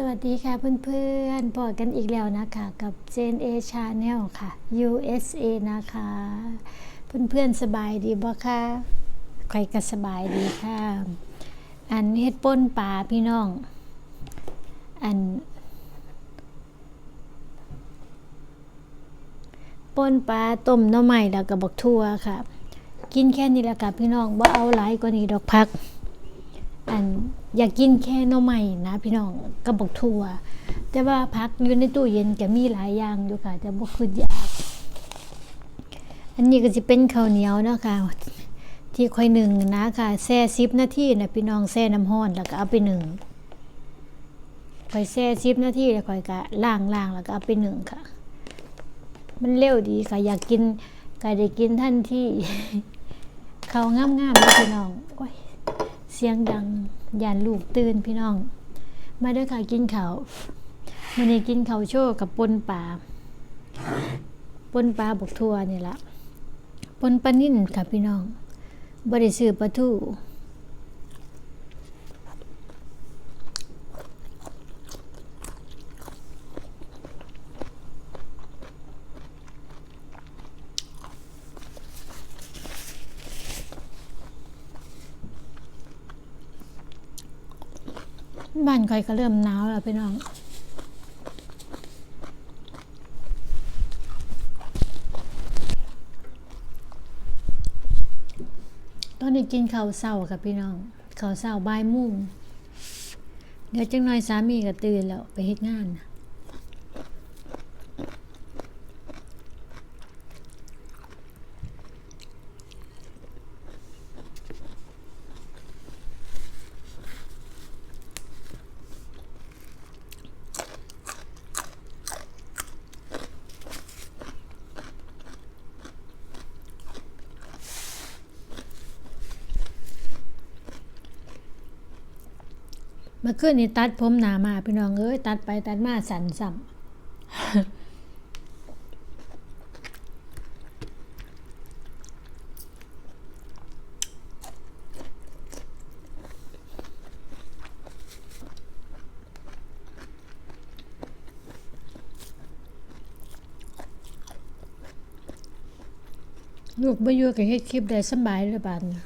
สวัสดีค่ะเพื่อนๆพบกันอีกแล้วนะคะกับ Jane A Channel ค่ะ USA นะคะ เพื่อนๆสบายดีบ่คะใครก็สบายดีค่ะ อันเฮ็ดป่นปลาพี่น้อง อันป่นปลาต้มน้ำใหม่แล้วก็บักทั่วค่ะ กินแค่นี้แหละค่ะพี่น้องว่าเอาหลายกว่านี้ดอกพัก อันอยากกินแค่หน้อใหม่นะพี่น้องกระบอกทั่ว แต่ว่าพักอยู่ในตู้เย็นก็มีหลายอย่างอยู่ค่ะแต่บ่คืออยากอันนี้ก็จะเป็นข้าวเหนียวเนาะค่ะที่ค่อยหนึ่งนะค่ะแช่ซิบนาทีนะพี่น้องแช่น้ำร้อนแล้วก็เอาไปหนึ่งค่อยแช่ซิบนาทีแล้วค่อยก็ล้างล้างแล้วก็เอาไปหนึ่งค่ะ มันเร็วดีค่ะอยากกินก็ได้กินทันทีเขาวงามๆเลยพี่น้องโอ้ย เสียงดังยานลูกตื่นพี่น้อง มาเด้อค่ะกินข้าวมันนี้กินข้าวโชว์กับปนปลาปนปลาบกทั่วนี่ละปนปลานิ่นค่ะพี่น้องบริสือปลาทู บ้านใครก็เริ่มหนาวแล้วพี่น้องตอนนี้กินข้าวเศร้าค่ะพี่น้องข้าวเศร้าบ่ายมุ่งเดี๋ยวจังหน่อยสามีก็ตื่นแล้วไปเฮ็ดงานนะ มื่อคืนนี้ตัดผมหนามาพี่น้องเอ้ยตัดไปตัดมาสั่นซ้ำลูกบ่อยู่ก็เฮ็ดคลิปได้สบายเลยบาดนี้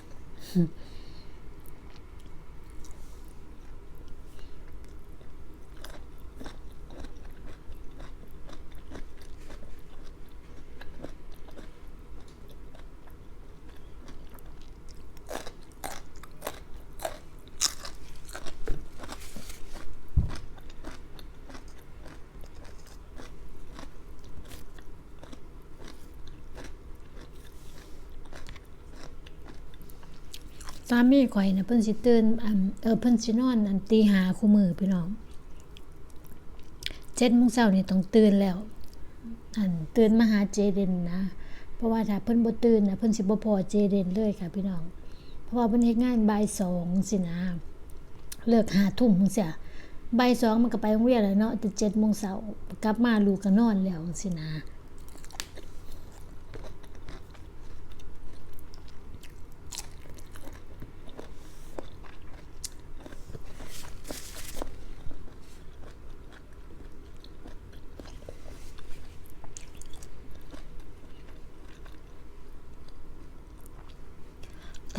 สามีข่อยนะเพิ่นสิตื่นอันเออเพิ่นสินอนอันตีหาคู่มือพี่น้องเจ็ดโมงเช้านี่ต้องตื่นแล้ว อันตื่นมาหาเจเดนนะ เพราะว่าถ้าเพิ่นบ่ตื่นนะเพิ่นสิบ่พอเจเดนเลยค่ะพี่น้อง เพราะว่าเพิ่นเฮ็ดงานบ่ายสองสินะเลิกหาทุ่มจังซี่บ่ายสองมันก็ไปโรงเรียนแล้วเนาะแต่เจ็ดโมงเช้ากลับมาลูกก็นอนแล้วจังซี่นะ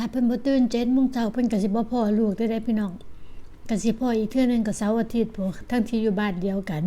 ถ้าเพิ่นบ่ตื่นเจ็ดโมงเช้าเพิ่นก็สิบ่พอลูกได้ได้พี่น้องก็สิพออีกเทื่อหนึงก็เสาร์อาทิตย์พวกทั้งที่อยู่บ้านเดียวกัน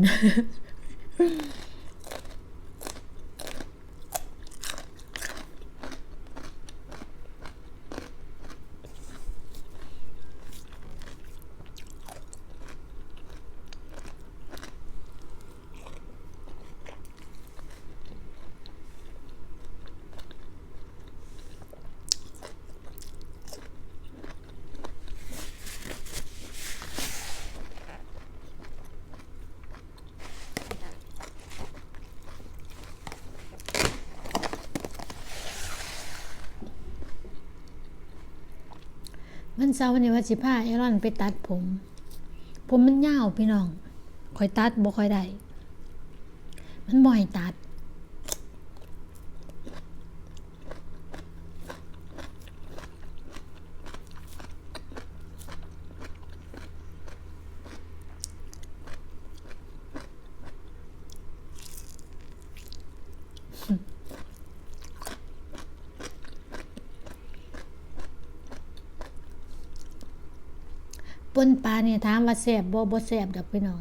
วันเสาร์นี่ว่าสิพาเอรอนไปตัดผม ผมมันยาวพี่น้องคอยตัดบ่คอยได้มันบ่อยตัด ปนปลาเนี่ยถามว่าแสบบ่บ่แสบดอกพี่น้อง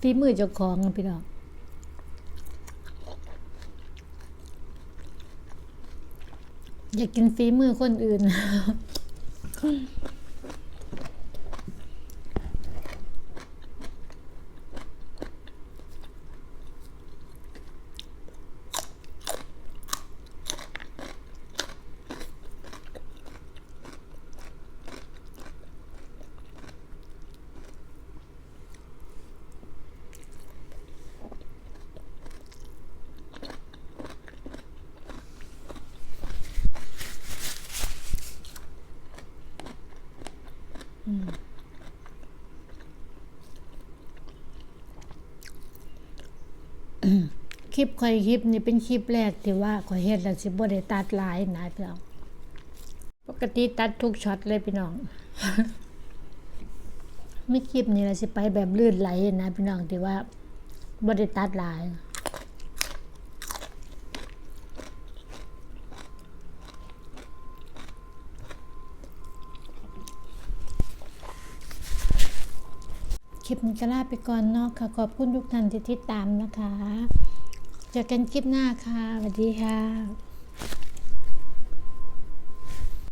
ฝีมือเจ้าของพี่น้องอยากกินฝีมือคนอื่น คลิปค่อยคลิปนี่เป็นคลิปแรกที่ว่าขอยเฮ็ดแล้วสิบ่ได้ตัดหลายนะพี่น้องปกติตัดทุกช็อตเลยพี่น้องไม่คลิปนี้ละสิไปแบบลื่นไหลนะพี่น้องที่ว่าบ่ได้ตัดหลาย ลิปนี้ก็ลาไปก่อนเนาะค่ะ ขอบคุณทุกท่านที่ติดตามนะคะ เจอกันคลิปหน้าค่ะสวัสดีค่ะ